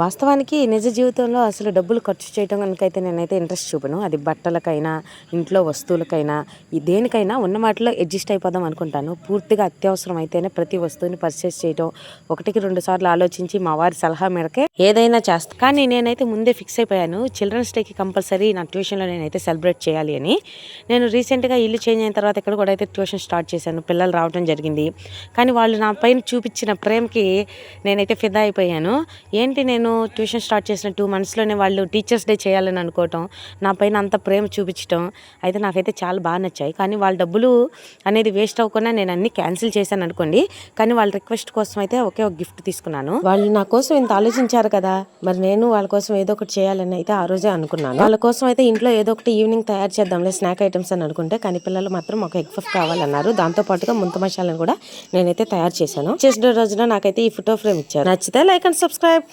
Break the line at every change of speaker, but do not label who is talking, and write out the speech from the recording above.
వాస్తవానికి నిజ జీవితంలో అసలు డబ్బులు ఖర్చు చేయడం కనుకైతే నేనైతే ఇంట్రెస్ట్ చూపను. అది బట్టలకైనా ఇంట్లో వస్తువులకైనా ఈ దేనికైనా ఉన్న వాటిలో అడ్జస్ట్ అయిపోదాం అనుకుంటాను. పూర్తిగా అత్యవసరం అయితేనే ప్రతి వస్తువుని పర్చేస్ చేయడం ఒకటికి రెండు సార్లు ఆలోచించి మా వారి సలహా మేరకే ఏదైనా చేస్తాను కానీ నేనైతే ముందే ఫిక్స్ అయిపోయాను. చిల్డ్రన్స్ డేకి కంపల్సరీ నా ట్యూషన్లో నేనైతే సెలబ్రేట్ చేయాలి అని. నేను రీసెంట్గా ఇల్లు చేంజ్ అయిన తర్వాత ఇక్కడ కూడా అయితే ట్యూషన్ స్టార్ట్ చేశాను. పిల్లలు రావడం జరిగింది. కానీ వాళ్ళు నా పైన చూపించిన ప్రేమకి నేనైతే ఫిదా అయిపోయాను. ఏంటి నేను నేను ట్యూషన్ స్టార్ట్ చేసిన టూ మంత్స్లోనే వాళ్ళు టీచర్స్ డే చేయాలని అనుకోవటం నా పైన అంత ప్రేమ చూపించడం అయితే నాకైతే చాలా బాగా నచ్చాయి. కానీ వాళ్ళ డబ్బులు అనేది వేస్ట్ అవ్వకుండా నేను అన్ని క్యాన్సిల్ చేశాను అనుకోండి. కానీ వాళ్ళ రిక్వెస్ట్ కోసం అయితే ఒకే ఒక గిఫ్ట్ తీసుకున్నాను. వాళ్ళు నా కోసం ఇంత ఆలోచించారు కదా మరి నేను వాళ్ళ కోసం ఏదో ఒకటి చేయాలని అయితే ఆ రోజే అనుకున్నాను. వాళ్ళ కోసం అయితే ఇంట్లో ఏదో ఒకటి ఈవినింగ్ తయారు చేద్దాంలే స్నాక్ ఐటమ్స్ అని అనుకుంటే కానీ పిల్లలు మాత్రం ఒక ఎగ్ పఫ్ కావాలన్నారు. దాంతో పాటుగా ముంత మసాలను కూడా నేనైతే తయారు చేశాను. చేసిన రోజున నాకైతే ఈ ఫోటో ఫ్రేమ్ ఇచ్చారు. నచ్చితే లైక్ అండ్ సబ్స్క్రైబ్.